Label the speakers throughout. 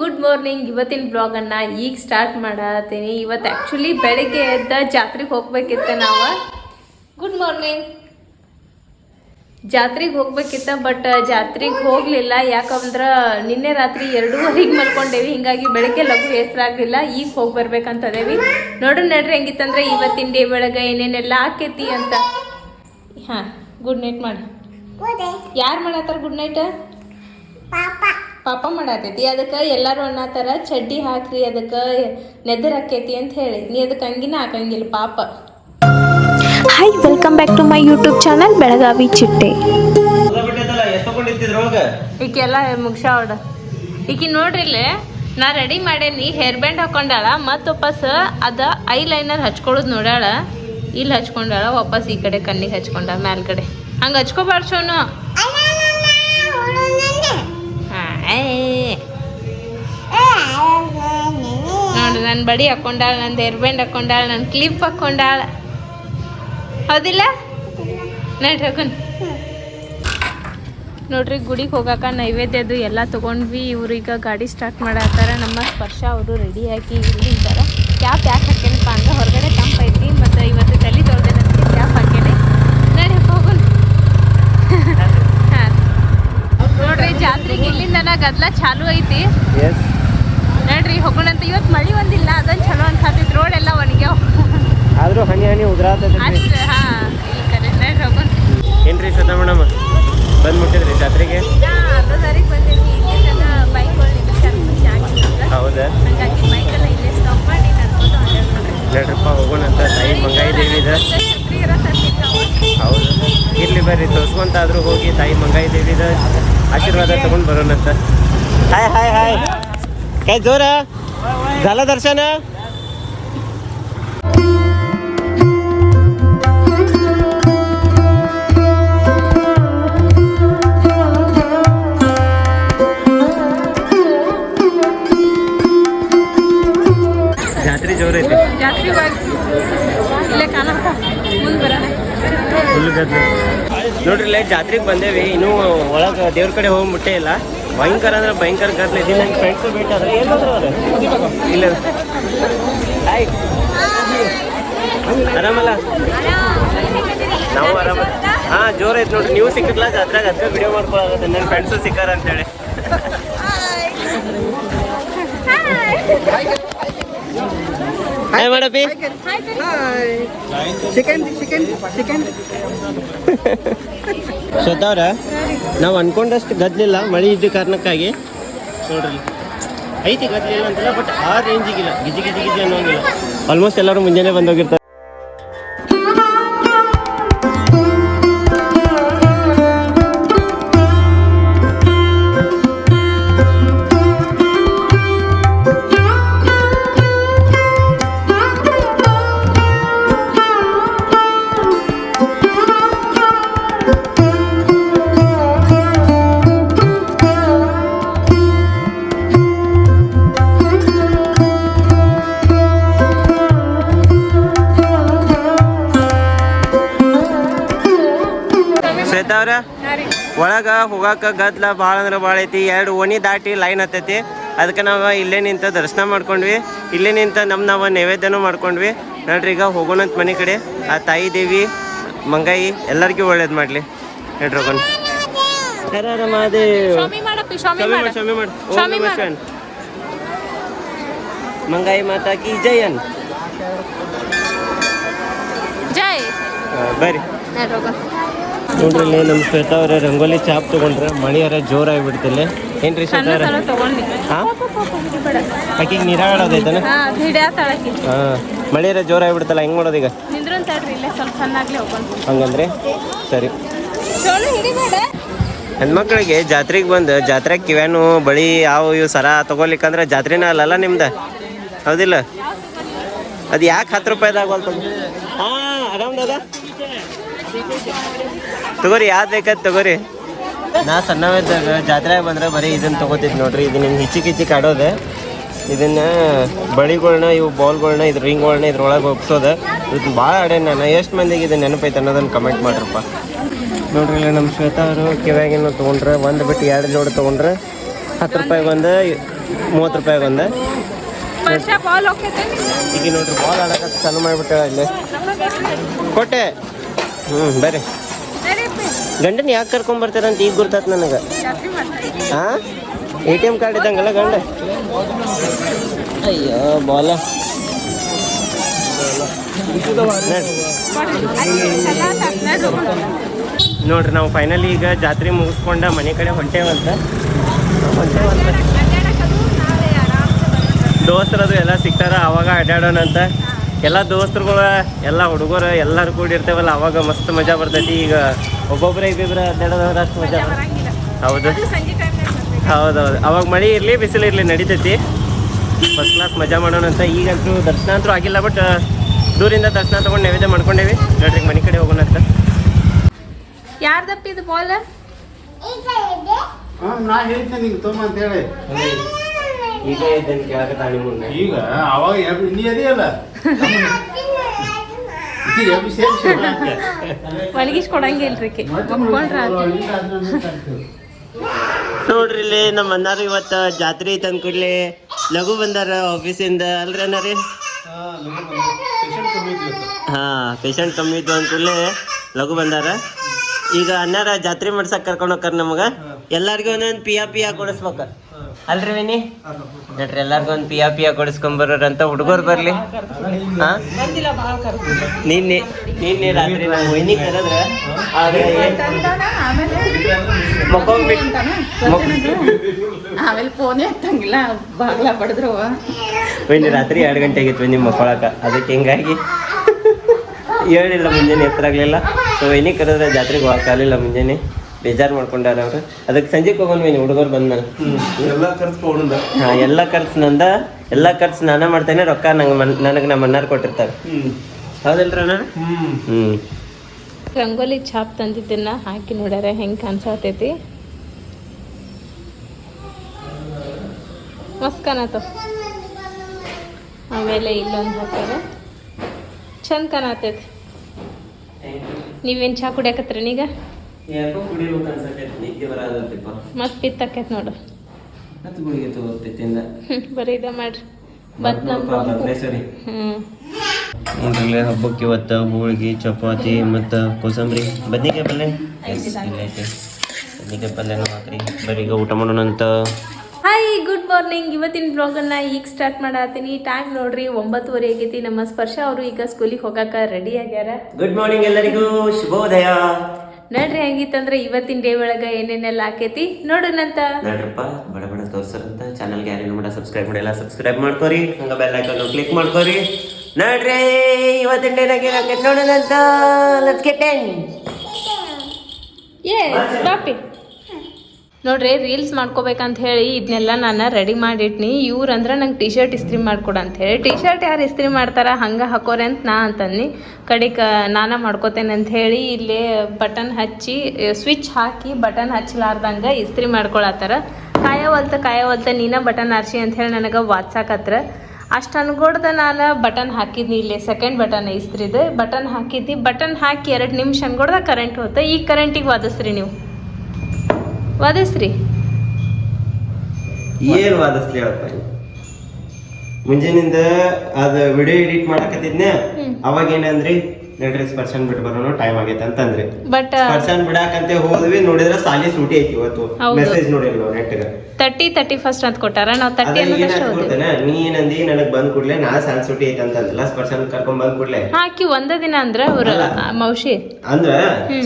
Speaker 1: Good morning. ಇವತ್ತಿನ ಬ್ಲಾಗನ್ನು ಈಗ start ಮಾಡತ್ತೀನಿ. ಇವತ್ತು ಆ್ಯಕ್ಚುಲಿ ಬೆಳಗ್ಗೆ ಎದ್ದ ಜಾತ್ರೆಗೆ ಹೋಗ್ಬೇಕಿತ್ತು ನಾವು. Good morning. ಜಾತ್ರೆಗೆ ಹೋಗ್ಬೇಕಿತ್ತ ಬಟ್ ಜಾತ್ರೆಗೆ ಹೋಗಲಿಲ್ಲ. ಯಾಕಂದ್ರೆ ನಿನ್ನೆ ರಾತ್ರಿ ಎರಡೂವರೆಗೆ ಮಲ್ಕೊಂಡೇವಿ. ಹಿಂಗಾಗಿ ಬೆಳಗ್ಗೆ ಲಘು ಹೆಸರಾಗಲಿಲ್ಲ ಈಗ ಹೋಗಿ ಬರ್ಬೇಕಂತ ಅದೇವಿ. ನೋಡ್ರಿ ನಡ್ರಿ ಹೆಂಗಿತ್ತಂದ್ರೆ ಇವತ್ತಿನ ಡೇ ಬೆಳಗ್ಗೆ ಏನೇನೆಲ್ಲ ಆಕೈತಿ ಅಂತ. ಹಾಂ ಗುಡ್ ನೈಟ್ ಮಾಡಿ. ಯಾರು ಮಾಡತ್ತಾರ ಗುಡ್ ನೈಟ್ ಪಾಪ ಮಾಡತೈತಿ ಅದಕ್ಕೆ ಎಲ್ಲರೂ ಅನ್ನತ್ತಾರ ಚಡ್ಡಿ ಹಾಕ್ರಿ ಅದಕ್ಕೆ ನೆದರ್ ಆಕೈತಿ ಅಂತ ಹೇಳಿ. ನೀ ಅದಕ್ಕೆ ಹಂಗಿನ ಹಾಕಂಗಿಲ್ಲ ಪಾಪ.
Speaker 2: Hi welcome back to my YouTube channel Belagavi ಚಿಟ್ಟೆ
Speaker 1: ಈಕೆಲ್ಲ ಮುಗ್ಸಾವಡ ಈಕಿ ನೋಡ್ರಿ ಇಲ್ಲಿ ನಾ ರೆಡಿ ಮಾಡೇನಿ ಹೇರ್ ಬ್ಯಾಂಡ್ ಹಾಕೊಂಡಾಳ ಮತ್ತು ವಾಪಸ್ ಅದ ಐ ಲೈನರ್ ಹಚ್ಕೊಳ್ಳೋದು ನೋಡಾಳ ಇಲ್ಲಿ ಹಚ್ಕೊಂಡಾಳ ವಾಪಸ್ ಈ ಕಡೆ ಕಣ್ಣಿಗೆ ಹಚ್ಕೊಂಡ ಮ್ಯಾಲ್ಗಡೆ ಹಂಗೆ ಹಚ್ಕೋಬಾರ್ದು ಸೋನು ನೋಡಿ ನನ್ನ ಬಡಿ ಹಾಕೊಂಡಾಳ ನನ್ನ ಹೇರ್ ಬ್ಯಾಂಡ್ ಹಾಕೊಂಡಾಳ ನನ್ನ ಕ್ಲಿಪ್ ಹಾಕೊಂಡಾಳ. ಹೌದಿಲ್ಲ? ನೋಡ್ರಿ ನೋಡ್ರಿ, ಗುಡಿಗೆ ಹೋಗಾಕ ನೈವೇದ್ಯದು ಎಲ್ಲ ತೊಗೊಂಡ್ವಿ. ಇವ್ರೀಗ ಗಾಡಿ ಸ್ಟಾರ್ಟ್ ಮಾಡತ್ತಾರ ನಮ್ಮ ಸ್ಪರ್ಶ ಅವರು ರೆಡಿ ಆಗಿ ಇಲ್ಲಿ ಇದ್ದಾರೆ ಕ್ಯಾಪ್ ಯಾಕೆ ಹಾಕೇನಪ್ಪ ಅಂದ್ರೆ ಹೊರಗಡೆ ತಂಪ್ ಐತಿ ಮತ್ತು ಇವತ್ತು ತಲೆ ತೊಳ್ದೇನಂತ ಕ್ಯಾಪ್ ಹಾಕೇನೆ ನಡಿ ಹೋಗೋಣ ಹಾಂ ನೋಡ್ರಿ ಜಾತ್ರೆಗೆ. ಇಲ್ಲಿಂದನ ಗದ್ಲ ಚಾಲು ಐತಿ. ನೋಡ್ರಿ ಹೋಗೋಣ ಅಂತ ಇವತ್ತು ಮಳಿ ಒಂದಿಲ್ಲ ಅದೊಂದು ಚಲೋ ಅನ್ಸಾತೈತಿ. ರೋಡ್ ಎಲ್ಲ ಒಣಗ್ಯಾವ.
Speaker 3: ಆದ್ರೂ ಹನಿ ಹನಿ ಉದ್ರಾತೈತಿ बरोबर हाय हाय हाय. काय जोर झालं दर्शन? ನೋಡ್ರಿ ಲೈಟ್ ಜಾತ್ರೆಗೆ ಬಂದೇವಿ. ಇನ್ನೂ ಒಳಗೆ ದೇವ್ರ ಕಡೆ ಹೋಗಿ ಮುಟ್ಟೇ ಇಲ್ಲ. ಭಯಂಕರ ಅಂದ್ರೆ ಭಯಂಕರ ಗದ್ಲು ಇದ್ದೀನಿ ನನ್ನ ಫ್ರೆಂಡ್ಸು ಭೇಟಿ ಆದ್ರೆ ಏನು ಅವ್ರು? ಇಲ್ಲ. ಆರಾಮಲ್ಲ? ನಾವು ಆರಾಮ. ಹಾಂ ಜೋರ್ ಐತೆ ನೋಡ್ರಿ. ನೀವು ಸಿಕ್ಕಿದ್ಲ? ಜಾತ್ರೆಗೆ ಅದಕ್ಕೆ ವಿಡಿಯೋ ಮಾಡ್ಕೊಳ್ಳೋದು ನನ್ನ ಫ್ರೆಂಡ್ಸು ಸಿಕ್ಕಾರ ಅಂತೇಳಿ. ಹಾಯ್ ಮಾಡಪ್ಪಿ? ಶ್ರದ್ಧಾವ್ರ ನಾವು ಅನ್ಕೊಂಡಷ್ಟು ಗದ್ಲಿಲ್ಲ, ಮಳೆ ಇದ್ದ ಕಾರಣಕ್ಕಾಗಿ. ನೋಡ್ರಿ. ಐತಿ ಗದ್ಲಿಲ್ಲ ಅಂತಲ್ಲ ಬಟ್ ಆ ರೇಂಜಿಗಿಲ್ಲ ಗಿಜಿ ಗಿಜಿ ಗಿಜಿ ಅನ್ನೋಂಗಿಲ್ಲ. ಆಲ್ಮೋಸ್ಟ್ ಎಲ್ಲರೂ ಮುಂಜಾನೆ ಬಂದೋಗಿರ್ತಾರೆ. ಒಳಗ ಹೋಗಾಕ ಗದ್ಲ ಭಾಳ ಅಂದ್ರೆ ಭಾಳ ಐತಿ. ಎರಡು ಓಣಿ ದಾಟಿ ಲೈನ್ ಹತ್ತೈತಿ. ಅದಕ್ಕೆ ನಾವು ಇಲ್ಲೇ ನಿಂತ ದರ್ಶನ ಮಾಡ್ಕೊಂಡ್ವಿ. ಇಲ್ಲೇ ನಿಂತ ನಮ್ಮ ನಾವು ನೈವೇದ್ಯನೂ ಮಾಡ್ಕೊಂಡ್ವಿ. ನೋಡ್ರಿ ಈಗ ಹೋಗೋಣಂತ ಮನೆ ಕಡೆ. ಆ ತಾಯಿ ದೇವಿ ಮಂಗಾಯಿ ಎಲ್ಲರಿಗೂ ಒಳ್ಳೇದು ಮಾಡಲಿ. ನೋಡ್ರಿ ಹೋಗೋಣ. ಮಂಗಾಯಿ ಮಾತಾಕಿ ಜಯನ್.
Speaker 1: ಜೈ
Speaker 3: ಬರ್ರಿ.
Speaker 1: ನಡ್ರಿ
Speaker 3: ಇಲ್ಲಿ ನಮ್ಮ ಶ್ವೇತಾ ಅವ್ರೆ ರಂಗೋಲಿ ಚಾಪ್ ತಗೊಂಡ್ರೆ ಮಳಿಯಾರ ಜೋರಾಗಿ ಏನ್ರಿ ಶ್ವೇತಾ
Speaker 1: ಸಣ್ಣ
Speaker 3: ಅವ್ರ? ಹಾ? ಆಕಿಗೆ ನೀರಾಡೋದೈತನ
Speaker 1: ಹಾ
Speaker 3: ಹಾ ಮಳಿಯಾರ ಜೋರಾಗಿ ಬಿಡ್ತಲ್ಲ ಹೆಂಗ್ ಮಾಡೋದು ಈಗ? ಹಂಗಂದ್ರೆ? ಸರಿ. ಹೆಣ್ಮಕ್ಳಿಗೆ ಜಾತ್ರೆಗೆ ಬಂದು ಜಾತ್ರೆ ಕಿವ್ಯಾನು ಬಳಿ ಯಾವ ಇವು ಸರ ತಗೋಲಿಕ್ಕಂದ್ರೆ ಜಾತ್ರೆನ ಅಲ್ಲಲ್ಲ ನಿಮ್ದು? ಹೌದಿಲ್ಲ? ಅದು ಯಾಕೆ ಹತ್ತು ಹಾಂ ಆರಾಮ್ ದಾದಾ ತಗೋರಿ ಯಾವ್ದು ಬೇಕಾದ್ ತಗೋರಿ. ನಾ ಸಣ್ಣವಿದ್ದಾಗ ಜಾತ್ರೆಗೆ ಬಂದ್ರೆ ಬರೀ ಇದನ್ನ ತಗೋತಿದ್ ನೋಡ್ರಿ ಇದು ಹಿಂಗೆ ಹಿಚ್ಚಿ ಕಿಚ್ಚಿ ಆಡೋದು ಇದನ್ನ ಬಳಿಗಳ್ನ ಇವು ಬಾಲ್ಗಳ್ನ ಇದ್ರ ರಿಂಗ್ಗಳ್ನ ಇದ್ರೊಳಗೆ ಒಪ್ಸೋದೆ. ಇದು ಭಾಳ ಆಡೇ ನಾನು ಎಷ್ಟು ಮಂದಿಗೆ ಇದು ನೆನಪೈತೆ ಅನ್ನೋದನ್ನ ಕಮೆಂಟ್ ಮಾಡ್ರಪ್ಪ. ನೋಡ್ರಿ ಇಲ್ಲ ನಮ್ಮ ಶ್ವೇತಾ ಅವರು ಕಿವ್ಯಾಗೇನು ತೊಗೊಂಡ್ರೆ ಒಂದು ಬಿಟ್ಟು ಎರಡು ಜೋಡಿ ತೊಗೊಂಡ್ರೆ ಹತ್ತು ರೂಪಾಯಿ ಒಂದು ಮೂವತ್ತು ರೂಪಾಯಿಗೆ ಒಂದು ಈಗ ನೋಡ್ರಿ ಬಾಲ್ ಆಡಕ್ಕೆ ಚಾಲು ಮಾಡಿಬಿಟ್ಟೆ ಇಲ್ಲಿ. ಕೊಟ್ಟೆ. ಹ್ಞೂ ಬರ್ರಿ. ಗಂಡನ ಯಾಕೆ ಕರ್ಕೊಂಬರ್ತಾರ ಅಂತ ಈಗ ಗೊತ್ತಾತ್ ನನಗೆ. ಹಾಂ ಎ ಟಿ ಎಂ ಕಾರ್ಡ್ ಇದ್ದಂಗಲ್ಲ ಗಂಡ? ಅಯ್ಯೋ, ಬಾಲ. ನೋಡ್ರಿ, ನಾವು ಫೈನಲಿ ಈಗ ಜಾತ್ರೆ ಮುಗಿಸ್ಕೊಂಡ ಮನೆ ಕಡೆ ಹೊಂಟೇವಂತ ದೋಸ್ತರದು ಎಲ್ಲ ಸಿಗ್ತಾರ, ಅವಾಗ ಅಡ್ಡಾಡೋಣ ಅಂತ. ಎಲ್ಲ ದೋಸ್ತರುಗಳು, ಎಲ್ಲ ಹುಡುಗರು ಎಲ್ಲರೂ ಕೂಡಿರ್ತೇವಲ್ಲ, ಅವಾಗ ಮಸ್ತ್ ಮಜಾ ಬರ್ತೈತಿ. ಈಗ ಒಬ್ಬೊಬ್ಬರೇ ಇಬ್ಬಿಬ್ರ ಅಡ್ಡಾಡೋದ್ರ ಅಷ್ಟು ಮಜಾ. ಹೌದು. ಹೌದೌದು. ಅವಾಗ ಮಳೆ ಇರಲಿ ಬಿಸಿಲು ಇರಲಿ ನಡೀತೈತಿ. ಫಸ್ಟ್ ಕ್ಲಾಸ್ ಮಜಾ ಮಾಡೋಣ ಅಂತ ಈಗಂತೂ ದರ್ಶನ ಅಂತೂ ಆಗಿಲ್ಲ ಬಟ್ ದೂರಿಂದ ದರ್ಶನ ತೊಗೊಂಡು ನೈವೇದ್ಯ ಮಾಡ್ಕೊಂಡೇವಿ. ನೋಡ್ರಿ ಮನೆ ಕಡೆ ಹೋಗೋಣ ಅಂತ.
Speaker 1: ಯಾರ್ದಪ್ಪ ಇದು ಬಾಲ್
Speaker 4: ಹಾ, ನಾ ಹೇಳ್ತೇನೆ ನಿಂಗೆ ತೊಂಬ ಅಂತ ಹೇಳಿ.
Speaker 3: ಈಗ ಇದ್ದೇನೆ ಕೇಳಕ್ಕೆ ತಾಳಿ ಮುಂದೆ
Speaker 4: ಈಗ ಅವಾಗ ಎಬ್-
Speaker 1: ಅದೇ ಅಲ್ಲ?
Speaker 3: ನೋಡ್ರಿ ಇಲ್ಲಿ ನಮ್ಮ ಅಣ್ಣಾರು ಇವತ್ತ ಜಾತ್ರೆ ಐತೆ ಅಂದ್ಕೂಡ್ಲೆ ಲಘು ಬಂದಾರ ಆಫೀಸಿಂದ ಅಲ್ರಿ ಅಣ್ಣಾರಿ? ಹಾ ಪೇಷಂಟ್ ಕಮ್ಮಿ ಇದ್ವು ಅಂದ್ಕೂಡ್ಲೆ ಲಘು ಬಂದಾರ. ಈಗ ಅಣ್ಣಾರ ಜಾತ್ರೆ ಮಾಡ್ಸಕ್ ಕರ್ಕೊಂಡು ಹೋಗ್ತಾರ ನಮಗ. ಎಲ್ಲಾರ್ಗು ಒಂದೊಂದು ಪಿಯಾ ಪಿಯಾ ಕೊಡಿಸ್ಬೇಕ. ಅಲ್ರಿ ವಿನಿ? ನೋಡ್ರಿ ಎಲ್ಲಾರ್ಗು ಒಂದು ಪಿಯಾ ಪಿಯಾ ಕೊಡಿಸ್ಕೊಂಬರೋರಂತ ಹುಡುಗರು ಬರ್ಲಿ. ಹಾ? ನಿನ್ನೆ ನಿನ್ನೆ ರಾತ್ರಿ ನಾವು ವೈನಿ ಕರೆದ್ರ ಆದ್ರೆ ಮಕ್ಕೊಂಬಿಟ್ಟು
Speaker 5: ಆಮೇಲೆ ಫೋನೇ ಎತ್ತಂಗಿಲ್ಲ ಬಾಗ್ಲ ಬಡದ್ರು
Speaker 3: ವೈನಿ ರಾತ್ರಿ ಎರಡು ಗಂಟೆ ಆಗಿತ್ತು ನಿಮ್ಮ ಮಕ್ಕಳಕ. ಅದಕ್ಕೆ ಹಿಂಗಾಗಿ ಹೇಳಿಲ್ಲ ಮುಂಜಾನೆ ಎತ್ತರಾಗ್ಲಿಲ್ಲ. ಸೊ ವೈನಿ ಕರೆದ್ರೆ ಜಾತ್ರೆಗೆ ಹೋಗಕ್ಕಾಗಲಿಲ್ಲ ಮುಂಜಾನೆ. ಬೇಜಾರು ಮಾಡ್ಕೊಂಡಾರ ಅವರು. ಅದಕ್ಕೆ ಸಂಜೆಗೆ ಹೋಗೋಣ ಹುಡುಗರು ಬಂದ
Speaker 4: ಎಲ್ಲ ಖರ್ಚು
Speaker 3: ಎಲ್ಲ ಖರ್ಚು ನಂದ ಎಲ್ಲ ಖರ್ಚು ನಾನ ಮಾಡ್ತೇನೆ ರೊಕ್ಕ ನಂಗೆ ನನಗೆ ನಮ್ಮ ಅಣ್ಣಾರು ಕೊಟ್ಟಿರ್ತಾರೆ. ಹ್ಞೂ
Speaker 1: ರಂಗೋಲಿ ಛಾಪ್ ತಂದಿದ್ದನ್ನ ಹಾಕಿ ನೋಡ್ಯಾರ ಹೆಂಗೆ ಕಾಣಿಸತೈತಿ? ಮಸ್ತ್ ಕಾಣತ್ತ ಆಮೇಲೆ ಇಲ್ಲೊಂದು ಹಾಕ್ಯಾರ. ಚಂದ ಕಾಣತೈತಿ. ನೀವೇನು ಚಾ ಕುಡಿಯಾಕತ್ರಿ ಈಗ
Speaker 3: ಯಾಕೋ ಕುಡಿಬೇಕು ಅನ್ಸಕ್ಕೆ ನಿದ್ದೆ ಬರೋದಲ್ತಿಪ್ಪ
Speaker 1: ಮತ್ತೆ ಪಿತ್ತಾಕೈತಿ ನೋಡು.
Speaker 3: ಹತ್ತು ಗುಳಿಗೆ ತಗೋತಿತ್ತಿಂದ
Speaker 1: ಹ್ಮ್, ಬರೀ ಇದ ಮಾಡ್ರಿ.
Speaker 3: ಸರಿ
Speaker 1: ಹ್ಞೂ
Speaker 3: ನೋಡ್ರಿ ಹಬ್ಬಕ್ಕೆ ಇವತ್ತು ಹೋಳಿಗೆ ಚಪಾತಿ ಮತ್ತು ಕೋಸಂಬರಿ. ಬದ್ನಿಕಾಯಿ ಪಲ್ಯ? ಇಲ್ಲೈತೆ ಬದ್ನಿಕಾಯಿ ಪಲ್ಯನೂ ಹಾಕ್ರಿ. ಬರೀ ಈಗ ಊಟ ಮಾಡೋಣಂತ
Speaker 1: ಹಾಯ್ ಗುಡ್ ಮಾರ್ನಿಂಗ್ ಇವತ್ತಿನ ಬ್ಲಾಗನ್ನು ಈಗ ಸ್ಟಾರ್ಟ್ ಮಾಡತ್ತೀನಿ ಟೈಮ್ ನೋಡ್ರಿ ಒಂಬತ್ತುವರೆ ಆಗೈತಿ. ನಮ್ಮ ಸ್ಪರ್ಶ ಅವರು ಈಗ ಸ್ಕೂಲಿಗೆ ಹೋಗಾಕ ರೆಡಿ ಆಗ್ಯಾರ.
Speaker 3: ಗುಡ್ ಮಾರ್ನಿಂಗ್ ಎಲ್ಲರಿಗೂ. ಶುಭೋದಯ.
Speaker 1: ನೋಡ್ರಿ ಹೆಂಗಿತ್ತಂದ್ರೆ ಇವತ್ತಿನ ಡೇ ಒಳಗ ಏನೇನೆಲ್ಲ ಆಕೈತಿ? ನೋಡೋಣಂತ
Speaker 3: ನೋಡ್ರಪ್ಪ ಬಡ ಬಡ ತೋರ್ಸರಂತ. ಚಾನಲ್ಗೆ ಯಾರೇನು ಮಾಡ ಸಬ್ಸ್ಕ್ರೈಬ್ ಮಾಡಿಲ್ಲ ಸಬ್ಸ್ಕ್ರೈಬ್ ಮಾಡ್ಕೋರಿ. ಹಂಗ ಬೆಲ್ ಐಕಾನ್ ಕ್ಲಿಕ್ ಮಾಡ್ಕೋರಿ. ನೋಡ್ರಿ ಇವತ್ತಿನ ಡೇ ನಗೆ ನೋಡೋಣಂತ ಲೆಟ್ಸ್ ಗೆಟ್ ಎನ್
Speaker 1: ಏ ಬಾಪಿ. ನೋಡ್ರಿ ರೀಲ್ಸ್ ಮಾಡ್ಕೋಬೇಕಂತ ಹೇಳಿ ಇದನ್ನೆಲ್ಲ ನಾನು ರೆಡಿ ಮಾಡಿಟ್ನಿ. ಇವ್ರು ಅಂದ್ರೆ ನಂಗೆ ಟಿ ಶರ್ಟ್ ಇಸ್ತ್ರಿ ಮಾಡ್ಕೊಡು ಹೇಳಿ. ಟಿ ಶರ್ಟ್ ಯಾರು ಇಸ್ತ್ರಿ ಮಾಡ್ತಾರ, ಹಂಗೆ ಹಾಕೋರೆ ಅಂತ ನಾ ಅಂತಂದು ಕ, ನಾನ ಮಾಡ್ಕೋತೇನೆ ಅಂತ ಹೇಳಿ ಇಲ್ಲೇ ಬಟನ್ ಹಚ್ಚಿ ಸ್ವಿಚ್ ಹಾಕಿ ಬಟನ್ ಹಚ್ಚಲಾರ್ದಂಗೆ ಇಸ್ತ್ರಿ ಮಾಡ್ಕೊಳತ್ತಾರ. ಕಾಯವಲ್ತ ಕಾಯವಲ್ತ ನೀನ ಬಟನ್ ಆರ್ಸಿ ಅಂತ ಹೇಳಿ ನನಗೆ ವಾಟ್ಸಾಕತ್ರ ಅಷ್ಟು ಅನ್ಕೊಡ್ದ ನಾನು ಬಟನ್ ಹಾಕಿದ್ನಿ ಇಲ್ಲಿ ಸೆಕೆಂಡ್ ಬಟನ್ ಇಸ್ತ್ರಿದು. ಬಟನ್ ಹಾಕಿದ್ದಿ ಬಟನ್ ಹಾಕಿ ಎರಡು ನಿಮಿಷ ಅನ್ಕೊಡ್ದ ಕರೆಂಟ್ ಹೋತ. ಈಗ ಕರೆಂಟಿಗೆ ವಾದಿಸ್ರಿ ನೀವು. ವಾದಿಸ್ರಿ
Speaker 3: ಏನು ವಾದಿಸ್ಲಿ ಹೇಳಪ್ಪ ಮುಂಜಾನಿಂದ ಅದ ವಿಡಿಯೋ ಎಡಿಟ್ ಮಾಡಕತ್ತಿದ್ನ? ಅವಾಗ ಏನಂದ್ರಿ ನಡ್ರಿ ಸ್ಪರ್ಶನ್ ಬಿಟ್ಟು ಬರೋಣ ಟೈಮ್ ಆಗೈತೆ ಅಂತಂದ್ರಿ.
Speaker 1: ಬಟ್
Speaker 3: ಸ್ಪರ್ಶನ್ ಬಿಡಾಕಂತೆ ಹೋದ್ವಿ ನೋಡಿದ್ರೆ ಸಾಲಿ ಸೂಟಿ ಐತಿ ಇವತ್ತು.
Speaker 1: ಹೌದು.
Speaker 3: ಮೆಸೇಜ್ ನೋಡಿಲ್ಲ ನಾವು ನೆಟ್ಗ
Speaker 1: ತರ್ಟಿ ತರ್ಟಿ ಫಸ್ಟ್ ಅಂತ ಕೊಟ್ಟಾರ ನಾವು ತರ್ಟಿ
Speaker 3: ಅದೇ
Speaker 1: ಅನ್ನೋದಷ್ಟು
Speaker 3: ಏನಾಗ್ಬಿಡ್ತೇನೆ ನೀ ಏನಂದಿ ನನಗ್ ಬಂದ್ ಕೂಡ್ಲೆ ನಾಳೆ ಸಾಲಿ ಸೂಟಿ ಐತೆ ಅಂತಂದಲ್ಲ ಸ್ಪರ್ಶನ್ ಕರ್ಕೊಂಡ್ ಬಂದ್ ಕೂಡ್ಲೆ.
Speaker 1: ಹಾಕಿ ಒಂದ ದಿನ ಅಂದ್ರ ಅವ್ರ. ಆ, ಮೌಶಿ.
Speaker 3: ಅಂದ್ರ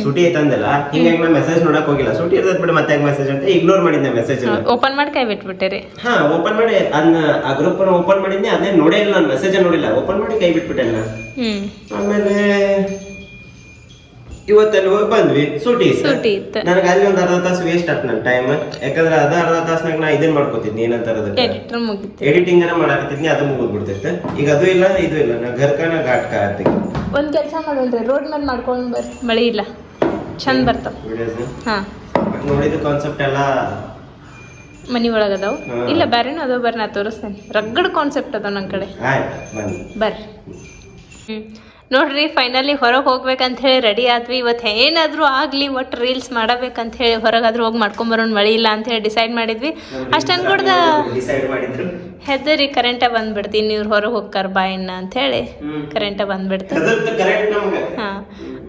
Speaker 3: ಸೂಟಿ ಐತಂದಲ್ಲ ಹಿಂಗಾಗಿ ನಾ ಮೆಸೇಜ್ ನೋಡಕ್ ಹೋಗಿಲ್ಲ. ಸೂಟಿ ಇರ್ತದ ಬಿಡು ಮತ್ತೆ ಮೆಸೇಜ್ ಅಂತ ಇಗ್ನೋರ್ ಮಾಡಿದ್ದೆ ಮೆಸೇಜ್
Speaker 1: ಓಪನ್ ಮಾಡಿ ಕೈ ಬಿಟ್ಬಿಟ್ಟಿರಿ.
Speaker 3: ಹಾ ಓಪನ್ ಮಾಡಿ ಅದ್ನ ಆ ಗ್ರೂಪ್ ಓಪನ್ ಮಾಡಿದ್ನಿ ಅದನ್ನ ನೋಡೇ ಇಲ್ಲ ನಾನು ಮೆಸೇಜ್ ನೋಡಿಲ್ಲ ಓಪನ್ ಮಾಡಿ ಕೈ ಬಿಟ್ಬಿಟ್ಟೆ
Speaker 1: ಹ್ಮ್
Speaker 3: ಆಮೇಲೆ ಇವತ್ತಲ್ಲಿ ಹೋಗಿ ಬಂದ್ವಿ ಸೂಟಿ
Speaker 1: ಸೂಟಿ ಇತ್ತು.
Speaker 3: ನನಗೆ ಅಲ್ಲಿ ಒಂದು ಅರ್ಧ ತಾಸು ವೇಸ್ಟ್ ಆಯ್ತು ನನ್ನ ಟೈಮ್ ಯಾಕಂದ್ರೆ ಅದ ಅರ್ಧ ತಾಸ್ನಾಗ ನಾ ಇದನ್ನ ಮಾಡ್ಕೋತಿದ್ನಿ ಏನಂತಾರ ಅದಕ್ಕೆ ಎಡಿಟಿಂಗ್ ಅನ್ನ ಮಾಡಾಕತ್ತಿದ್ನಿ ಅದು ಮುಗಿದ್ ಬಿಡ್ತೈತೆ ಈಗ ಅದು ಇಲ್ಲ ಇದು ಇಲ್ಲ. ನಾ ಘರ್ಕನ ಘಾಟ್ಕ ಆತಿಗೆ
Speaker 1: ಒಂದು ಕೆಲಸ ಮಾಡೋಣ್ರಿ ರೋಡ್ ಮೇಲೆ ಮಾಡ್ಕೊಂಡು ಬರ್ರಿ ಮಳೆ ಇಲ್ಲ. ಚಂದ ಬರ್ತಾವ. ಹಾ.
Speaker 3: ನೋಡಿದ ಕಾನ್ಸೆಪ್ಟ್ ಎಲ್ಲ
Speaker 1: ಮನಿ ಒಳಗೆ
Speaker 3: ಅದಾವ.
Speaker 1: ಇಲ್ಲ ಬ್ಯಾರೇನು ಅದಾವ ಬರ್ರಿ ನಾ ತೋರಿಸ್ತೇನೆ. ರಗಡ್ ಕಾನ್ಸೆಪ್ಟ್ ಅದಾವ ನನ್ನ ಕಡೆ. ಬರ್ರಿ. ನೋಡ್ರಿ ಫೈನಲಿ ಹೊರಗೆ ಹೋಗ್ಬೇಕಂತ ಹೇಳಿ ರೆಡಿ ಆದ್ವಿ. ಇವತ್ತು ಏನಾದರೂ ಆಗಲಿ ಒಟ್ಟು ರೀಲ್ಸ್ ಮಾಡಬೇಕಂತ ಹೇಳಿ ಹೊರಗಾದ್ರೂ ಹೋಗಿ ಮಾಡ್ಕೊಂಬರೋಣ ಮಳಿ ಇಲ್ಲ ಅಂತ ಹೇಳಿ ಡಿಸೈಡ್ ಮಾಡಿದ್ವಿ. ಅಷ್ಟು ಅನ್ಕೊಡ್ದ
Speaker 3: ಡಿಸೈಡ್ ಮಾಡಿದ್ರು.
Speaker 1: ಹೆದರಿ ಕರೆಂಟ ಬಂದ್ಬಿಡ್ತೀನಿ. ನೀವು ಹೊರಗೆ ಹೋಗ್ತಾರ ಬಾಯಣ್ಣ ಅಂತ ಹೇಳಿ ಕರೆಂಟ ಬಂದ್ಬಿಡ್ತ.
Speaker 3: ಅದ್ರದ್ದು ಕರೆಕ್ಟ್ ನಮ್ಗೆ.
Speaker 1: ಹಾಂ.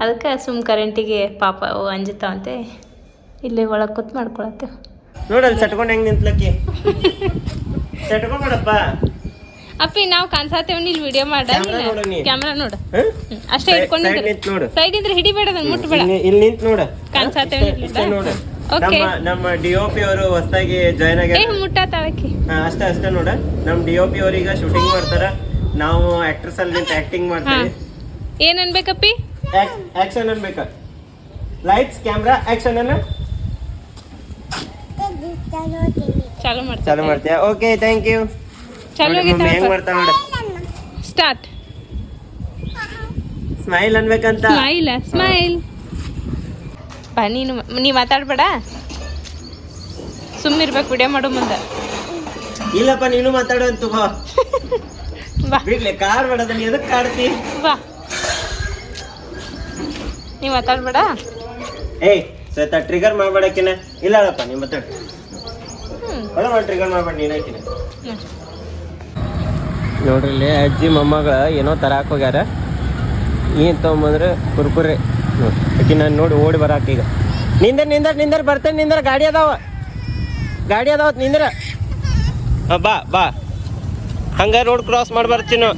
Speaker 1: ಅದಕ್ಕೆ ಸುಮ್ ಕರೆಂಟಿಗೆ ಪಾಪ ಅಂಜಿತ ಅಂತ. ಇಲ್ಲಿ ಒಳಗೆ ಕೂತ್ ಮಾಡ್ಕೊಳತ್ತೆ.
Speaker 3: ನೋಡಲ್ಲಿ ಚಟ್ಕೊಂಡು ಹೆಂಗ್ ನಿಂತ್ಲಕ್ಕೆ? ಚಟ್ಕೊಂಡ್ಬಿಡಪ್ಪ
Speaker 1: ಅಪ್ಪಿ ನಾವು ಕಾಣ್ಸಾತೇವ್ ಇಲ್ಲಿ ವಿಡಿಯೋ ಮಾಡ.
Speaker 3: ನೋಡು
Speaker 1: ಕ್ಯಾಮ್ರಾ ನೋಡು. ಅಷ್ಟೇ
Speaker 3: ನೋಡು.
Speaker 1: ಸೈಡ್ ಇದ್ರೆ ಹಿಡಿಬೇಡ ಮುಟ್ಬೇಡ.
Speaker 3: ಇಲ್ಲಿ- ನಿಂತ್ ನೋಡ.
Speaker 1: ಕಾಣ್ಸಾತೇವ್
Speaker 3: ನೋಡ.
Speaker 1: ನೋಡು
Speaker 3: ನಮ್ಮ ನಮ್ಮ ಡಿ ಒ ಪಿ ಅವರು ಹೊಸದಾಗಿ ಜಾಯ್ನ್ ಆಗ್ಯಾರ.
Speaker 1: ಮುಟ್ಟಾತಾವಕ್ಕಿ
Speaker 3: ಅಷ್ಟೇ ಅಷ್ಟೇ ನೋಡ. ನಮ್ ಡಿ ಅವರು ಈಗ ಶೂಟಿಂಗ್ ಮಾಡ್ತಾರ. ನಾವು ಆಕ್ಟ್ರೆಸ್ ಅಲ್ಲಿ ನಿಂತು ಆಕ್ಟಿಂಗ್ ಮಾಡ್ತೀವಿ.
Speaker 1: ಏನ್ ಅನ್ಬೇಕಪ್ಪಿ?
Speaker 3: ಆಕ್ಷನ್ ಅನ್ಬೇಕ. ಲೈಟ್ಸ್ ಕ್ಯಾಮ್ರಾ ಆಕ್ಷನ್ ಅನ್ನ?
Speaker 1: ಚಾಲು
Speaker 3: ಮಾಡ್ತೀಯ? ಓಕೆ ಥ್ಯಾಂಕ್ ಯು
Speaker 1: ಚಾಲು ಸ್ಟಾರ್ಟ್
Speaker 3: ಸ್ಮೈಲ್ ಅನ್ಬೇಕಂತ.
Speaker 1: ಸ್ಮೈಲ್ ಸ್ಮೈಲ್ ಬಾ ನೀನು ನೀ ಮಾತಾಡ್ಬೇಡ. ಸುಮ್ಮಿರ್ಬೇಕು ವಿಡಿಯೋ ಮಾಡೋ ಮುಂದೆ.
Speaker 3: ಇಲ್ಲಪ್ಪ ನೀನು ಮಾತಾಡು ಅಂತ ಬಾ. ಬಿಡ್ಲೆ ಕಾರ್ ಬೇಡ ನೀ ಎದಕ್ ಕಾಡ್ತಿ?
Speaker 1: ಬಾ. ನೀ ಮಾತಾಡ್ಬೇಡ.
Speaker 3: ಏಯ್ ಸತ ಟ್ರಿಗರ್ ಮಾಡ್ಬೇಡಕ್ಕಿನ ಇಲ್ಲ ಅಲ್ಲಪ್ಪ ನೀ ಮಾತಾಡು. ಮಾಡಿ ಟ್ರಿಗರ್ ಮಾಡ್ಬೇಡ ನೀನಾಕಿನ
Speaker 1: ಹ್ಮ್.
Speaker 3: ನೋಡ್ರಿ ಇಲ್ಲಿ ಅಜ್ಜಿ ಮೊಮ್ಮಗಳು ಏನೋ ತರಾಕ್ ಹೋಗ್ಯಾರ ಏನ್ ತಗೊಂಬಂದ್ರೆ ಕುರ್ಕುರಿ. ನೋಡಿ ಆಕಿ ನಾನು ನೋಡಿ ಓಡಿ ಬರಾಕ ಈಗ. ನಿಂದರ್ ನಿಂದರ್ ನಿಂದರ್ ಬರ್ತೇನೆ ನಿಂದರ್ ಗಾಡಿ ಅದಾವ. ಗಾಡಿ ಅದಾವ ನಿಂದ್ರ. ಬಾ ಬಾ. ಹಂಗ ರೋಡ್ ಕ್ರಾಸ್ ಮಾಡಿ ಬರ್ತೀನೋ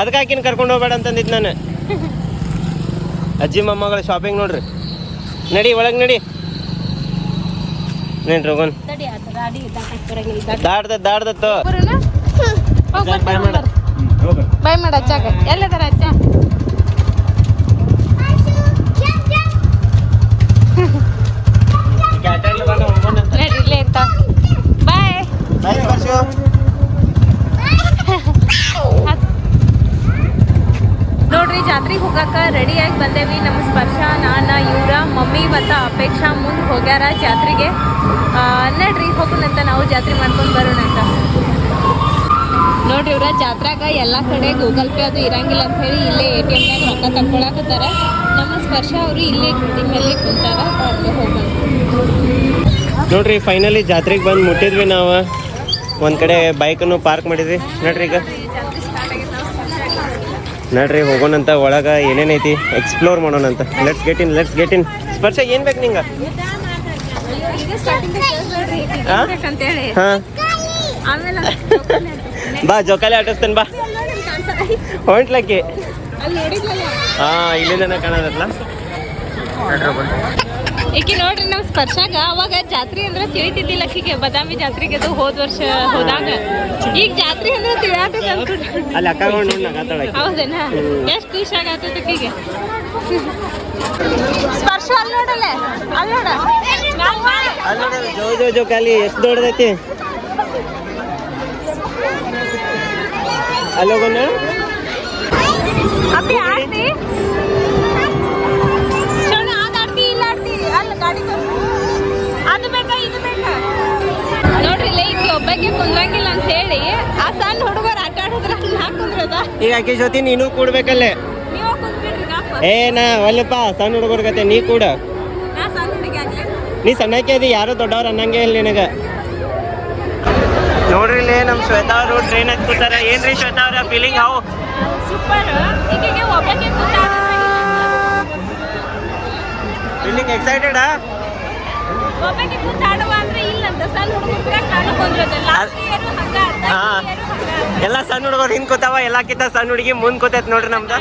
Speaker 3: ಅದಕ್ಕೆ ಆಕಿನ ಕರ್ಕೊಂಡು ಹೋಗ್ಬೇಡ ಅಂತಂದಿದ್ದು ನಾನು. ಅಜ್ಜಿ ಮೊಮ್ಮಗಳ ಶಾಪಿಂಗ್ ನೋಡ್ರಿ. ನಡಿ ಒಳಗೆ ನಡಿ. ನೇನ್ರಿ ರೋಗನ್ ದಾಡ್ದ ದಾಡ್ದತ್ತು ಬಾಯ್ ಮಾಡ
Speaker 1: ಅಚ್ಚಾಗ. ಎಲ್ಲದಾರ ನಡಿ ಇಲ್ಲೇ ಇರ್ತಾವ ಬಾಯ್. ನೋಡ್ರಿ ಜಾತ್ರೆಗೆ ಹೋಗಾಕ ರೆಡಿಯಾಗಿ ಬಂದೇವಿ. ನಮ್ಮ ಸ್ಪರ್ಶ ನಾನ ಇವ್ರ ಮಮ್ಮಿ ಮತ್ತು ಅಪೇಕ್ಷಾ ಮುಂದೆ ಹೋಗ್ಯಾರ ಜಾತ್ರೆಗೆ. ನಡ್ರಿ ಹೋಗೋಣಂತ ನಾವು ಜಾತ್ರೆ ಮಾಡ್ಕೊಂಡು ಬರೋಣ ಅಂತ ನೋಡ್ರಿ ಇವ್ರ ಜಾತ್ರಾಗ ಎಲ್ಲ ಕಡೆ ಗೂಗಲ್ ಪೇ ಅದು ಇರಂಗಿಲ್ಲ ಅಂತ ಹೇಳಿ ಇಲ್ಲೇ ಎ ಟಿ ಎಮ್ನಾಗ ರೊಕ್ಕ ತಕ್ಕೊಳಕತ್ತಾರ ನಮ್ಮ ಸ್ಪರ್ಶ ಅವರು ಇಲ್ಲೇ ಗುಡಿ ಮೇಲೆ ಕುಂತಾರ
Speaker 3: ನೋಡ್ರಿ ಫೈನಲಿ ಜಾತ್ರೆಗೆ ಬಂದು ಮುಟ್ಟಿದ್ವಿ ನಾವು. ಒಂದು ಕಡೆ ಬೈಕನ್ನು ಪಾರ್ಕ್ ಮಾಡಿದ್ವಿ. ನೋಡ್ರಿ ಈಗ. ನೋಡ್ರಿ ಹೋಗೋಣಂತ ಒಳಗ ಏನೇನೈತಿ explore ಮಾಡೋಣಂತ let's get in let's get in Sparsha ಏನ್ ಬೇಕು ನಿಂಗ? ಹಾಂ. ಬಾ ಜೋಕಾಲಿ ಆಟಿಸ್ತೇನೆ ಬಾ. ಹೊಂಟ್ಲಕ್ಕಿ. ಹಾ ಇಲ್ಲಿಂದ ಕಾಣೋದಲ್ಲ.
Speaker 1: ಈಕಿ ನೋಡ್ರಿ ನಾವು ಸ್ಪರ್ಶಾಗ ಅವಾಗ ಜಾತ್ರೆ ಅಂದ್ರೆ ತಿಳಿತಿದ್ದಿಲ್ಲ ಆಕಿಗೆ ಬದಾಮಿ ಜಾತ್ರೆಗೆ ಅದು ಹೋದ ವರ್ಷ ಹೋದಾಗ. ಈಗ ಜಾತ್ರೆ ಅಂದ್ರೆ ತಿಳಿಯಾತದ
Speaker 3: ಅಲ್ಲಿ.
Speaker 1: ಹೌದೇನಾ? ಎಷ್ಟು ಖುಷಿ ಆಗತ್ತದ ಆಕಿಗೆ ಸ್ಪರ್ಶ ಅಲ್ಲಿ ನೋಡಲ್ಲ? ಅಲ್ಲಿ ನೋಡ
Speaker 3: ಜೋ ಜೋ ಜೋಕಾಲಿ ಎಷ್ಟು ದೊಡ್ಡದೈತಿ? ಅಲ್ಲಿ ಹೋಗೋಣ
Speaker 1: ಅಪ್ಪಿ ಆಡ್ತಿ ಶೋಣ ಅದ್ ಆಡ್ತಿ ಇಲ್ಲ ಆಡ್ತಿ ಅಲ್ಲಿ ಗಾಡಿ ತೋರ್ಸು. ಅದು ಬೇಕಾ ಇದು ಬೇಕಾ ನೋಡ್ರಿ ಇಲ್ಲಿ ಕುಂದ್ರಂಗಿಲ್ಲ ಅಂತ ಹೇಳಿ. ಆ ಸಣ್ಣ ಹುಡುಗರು ಆಟ ಆಡಿದ್ರ ನಾ ಕುಂದ್ರದ?
Speaker 3: ಈಗ ಆಕೆ ಜೊತೆ ನೀನು ಕೂಡ್ಬೇಕಲ್ಲೇ?
Speaker 1: ನೀವು ಕುಂದ್ಬಿಡ್ರಿ
Speaker 3: ಏ ನಾ ಸಣ್ಣ ಹುಡುಗರ ಗತೆ ನೀ ಕೂಡ.
Speaker 1: ನಾ ಸಣ್ಣ ಹುಡುಗಿ ಆಗ್ಲಿ.
Speaker 3: ನೀ ಸಣ್ಣಕ್ಕೆ ಅದಿ ಯಾರು ದೊಡ್ಡವ್ರು ಅನ್ನಂಗೆ ಇಲ್ಲ ನಿನಗ. ನೋಡ್ರಿ ಇಲ್ಲಿ ನಮ್ಮ ಶ್ವೇತಾ ಅವರು ಟ್ರೈನ್ ಹತ್ತಿ ಕೂತಾರ ಏನ್ರಿ ಶ್ವೇತಾ ಅವ್ರ ಫೀಲಿಂಗ್ ಹಾವು
Speaker 1: ಸೂಪರ್
Speaker 3: ಫೀಲಿಂಗ್ ಎಕ್ಸೈಟೆಡ್
Speaker 1: ಅಂದ್ರೆ ಇಲ್ಲ ಅಂತ. ಸಣ್ಣ ಹುಡುಗರ ಕಾಣ ಕುಂದ್ರದ ಲಾಸ್ಟ್ ಇಯರ್ ಹಂಗ
Speaker 3: ಹಾ. ಎಲ್ಲ ಸಣ್ಣ ಹುಡುಗರು ಹಿಂದ್ ಕೂತಾವ ಎಲ್ಲಕ್ಕಿಂತ ಸಣ್ಣ ಹುಡುಗಿ ಮುಂದ್ ಕೂತೈತ್ ನೋಡ್ರಿ ನಮ್ದು.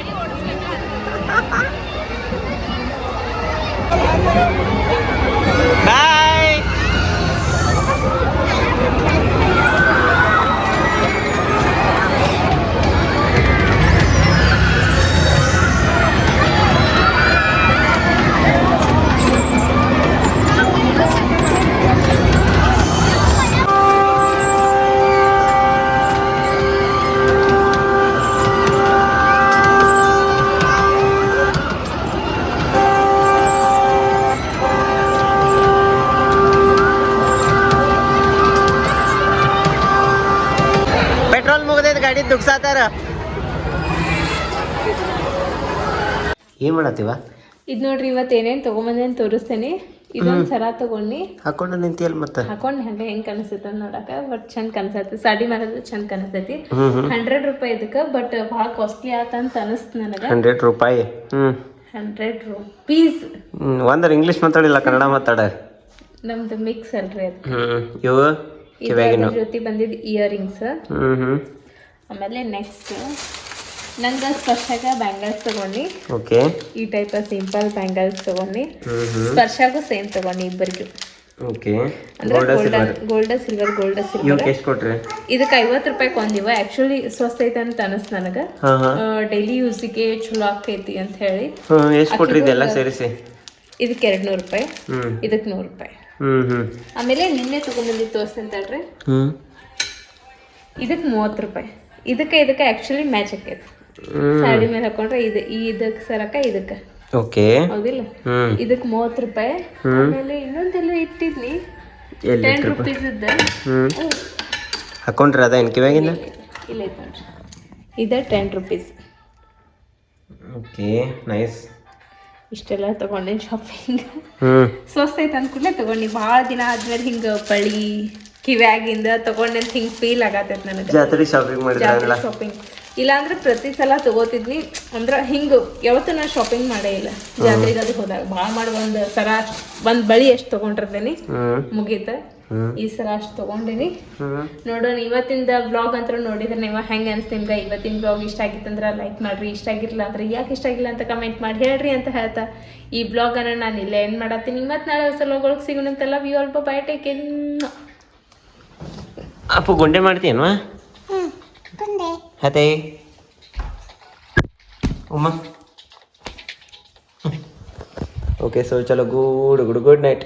Speaker 3: ಏನು ಮಾಡತ್ತೀವ?
Speaker 1: ಇದು ನೋಡ್ರಿ ಇವತ್ತು ಏನೇನು ಅಂತ ತೋರಿಸ್ತೇನೆ. ಇದೊಂದು ಸರ ತಗೊಂಡು
Speaker 3: ಹಾಕೊಂಡು ನಿಂತಿಯಲ್ಲ ಮತ್ತೆ?
Speaker 1: ಹಾಕೊಂಡು ಹಂಗೆ ಹೆಂಗೆ ಕಾಣಿಸ್ತೈತೆ ನೋಡಕ ಬಟ್ ಚಂದ ಕಾಣಿಸ್ತೈತಿ ಸಾಡಿ ಮಾಡೋದು ಚಂದ ಕಾಣಿಸ್ತೈತಿ ಹಂಡ್ರೆಡ್ ರೂಪಾಯಿ ಇದಕ್ಕ ಬಟ್ ಭಾಳ ಕಾಸ್ಟ್ಲಿ ಆತಂತ ಅನಿಸ್ತು ನನಗೆ.
Speaker 3: ಹಂಡ್ರೆಡ್ ರೂಪಾಯಿ? ಹ್ಞೂ
Speaker 1: ಹಂಡ್ರೆಡ್ ರುಪೀಸ್
Speaker 3: ಒಂದರ ಇಂಗ್ಲಿಷ್ ಮಾತಾಡಿಲ್ಲ ಕನ್ನಡ ಮಾತಾಡ.
Speaker 1: ನಮ್ದು ಮಿಕ್ಸ್ ಅಲ್ರಿ ಅದು
Speaker 3: ಇವು ಕಿವ್ಯಾಗಿನ
Speaker 1: ಜೊತೆ ಬಂದಿದ್ದು ಇಯರಿಂಗ್ಸ್ ಆಮೇಲೆ ನೆಕ್ಸ್ಟ್ ನಂಗೆ ಸ್ಪರ್ಶಾಗ ಬ್ಯಾಂಗಲ್ಸ್ ತಗೊಂಡು.
Speaker 3: ಓಕೆ
Speaker 1: ಈ ಟೈಪ್ ಸಿಂಪಲ್ ಬ್ಯಾಂಗಲ್ಸ್ ತಗೊಂಡು. ಸ್ಪರ್ಶಾಗೂ ಸೇಮ್ ತಗೊಂಡು ಇಬ್ಬರಿಗೂ.
Speaker 3: Okay gold silver
Speaker 1: gold silver
Speaker 3: ಎಷ್ಟು ಕೊಟ್ರಿ?
Speaker 1: ಇದಕ್ಕೆ ಐವತ್ತು ರೂಪಾಯಿ ಒಂದಿವ ಆಕ್ಚುಲಿ ಸ್ವಸ್ಥ ಐತೆ ಅಂತ ಅನಿಸ್ತು ನನಗೆ. ಡೈಲಿ ಯೂಸಿಗೆ ಚಲೋ ಆಗ್ತೈತಿ ಅಂತ ಹೇಳಿ.
Speaker 3: ಎಷ್ಟು ಕೊಟ್ರಿ ಇದೆಲ್ಲ ಸೇರಿಸಿ?
Speaker 1: ಇದಕ್ಕೆ ಎರಡು ನೂರು ರೂಪಾಯಿ ಇದಕ್ಕೆ ನೂರು ರೂಪಾಯಿ. ಆಮೇಲೆ ನಿನ್ನೆ ತಡ್ರಿ
Speaker 3: ಹ್ಞೂ
Speaker 1: ಇದಕ್ಕೆ ಮೂವತ್ತು ರೂಪಾಯಿ. ಇದಕ್ಕೆ ಇದಕ್ಕೆ ಆ್ಯಕ್ಚುಲಿ ಮ್ಯಾಚ್ ಆಕೈತಿ ಸಾಡಿ ಮೇಲೆ ಹಾಕೊಂಡ್ರೆ ಇದು ಇದಕ್ಕೆ ಸರಕ ಇದಕ್ಕೆ.
Speaker 3: ಓಕೆ
Speaker 1: ಹೌದಿಲ್ಲ?
Speaker 3: ಇದಕ್
Speaker 1: ಇದಕ್ಕೆ ಮೂವತ್ತು ರೂಪಾಯಿ. ಆಮೇಲೆ ಇನ್ನೊಂದೆಲ್ಲ ಇಟ್ಟಿದ್ನಿ. ಟೆನ್ ರುಪೀಸ್ ಇದ್ದ.
Speaker 3: ಹಾಕೊಂಡ್ರೆ ಅದ ಏನು ಕಿವ್ಯಾಗಿನ
Speaker 1: ಇಲ್ಲ ನೋಡ್ರಿ ಇದೆ ಟೆನ್ ರುಪೀಸ್
Speaker 3: ಓಕೆ ನೈಸ್
Speaker 1: ಇಷ್ಟೆಲ್ಲ ತಗೊಂಡೇನ್ ಶಾಪಿಂಗ್ ಸ್ವಸ್ಥ ಐತೆ ಅಂದ್ಕೂಡ್ಲೆ ತಗೊಂಡು. ಭಾಳ ದಿನ ಆದ್ಮೇಲೆ ಹಿಂಗೆ ಪಳಿ ಕಿವ್ಯಾಗಿಂದ ತಗೊಂಡೆ ಅಂತ ಹಿಂಗೆ ಫೀಲ್ ಆಗತ್ತೈತೆ ನನಗೆ.
Speaker 3: ಜಾತ್ರೆ ಶಾಪಿಂಗ್ ಮಾಡಿದ್ರೆ
Speaker 1: ಶಾಪಿಂಗ್ ಇಲ್ಲಾಂದ್ರೆ ಪ್ರತಿ ಸಲ ತಗೋತಿದ್ನಿ ಅಂದ್ರೆ ಹಿಂಗ ಯಾವತ್ತೂ ನಾನು ಶಾಪಿಂಗ್ ಮಾಡೇ ಇಲ್ಲ. ಜಾತ್ರೆಗೆ ಅದು ಹೋದಾಗ ಭಾಳ ಮಾಡಿ ಒಂದು ಸರ ಒಂದು ಬಳಿ ಎಷ್ಟು ತೊಗೊಂಡಿರ್ತೀನಿ. ಮುಗೀತ. ಈ ಸಲ ಅಷ್ಟು ತೊಗೊಂಡಿನಿ. ನೋಡೋಣ ಇವತ್ತಿಂದ ಬ್ಲಾಗ್ ಅಂತ ನೋಡಿದ್ರೆ ನೀವು ಹೆಂಗೆ ಅನ್ಸ್ ನಿಮ್ಗೆ? ಇವತ್ತಿನ ಬ್ಲಾಗ್ ಇಷ್ಟ ಆಗಿತ್ತಂದ್ರೆ ಲೈಕ್ ಮಾಡ್ರಿ ಇಷ್ಟ ಆಗಿರಲಿಲ್ಲ ಅಂದ್ರೆ ಯಾಕೆ ಇಷ್ಟ ಆಗಿಲ್ಲ ಅಂತ ಕಮೆಂಟ್ ಮಾಡಿ ಹೇಳ್ರಿ ಅಂತ ಹೇಳ್ತಾ. ಈ ಬ್ಲಾಗ್ ಅನ್ನ ನಾನು ಇಲ್ಲೇ ಏನ್ ಮಾಡತ್ತೀನಿ. ಮತ್ತೆ ನಾಳೆ ಹೊಸ ಲೋಗೊಳಗೆ ಸಿಗೋಣಂತೆಲ್ಲ ವಿ ಅಲ್ಪ ಬೈ ಟೇಕ್ ಇನ್
Speaker 3: ಅಪ್ಪು ಗುಂಡೆ ಮಾಡ್ತೀಯನ್ವಾ? ಅದೇ ಉಮ್ಮ ಓಕೆ ಸೊ ಚಲೋ ಗುಡ್ ಗುಡ್ ಗುಡ್ ನೈಟ್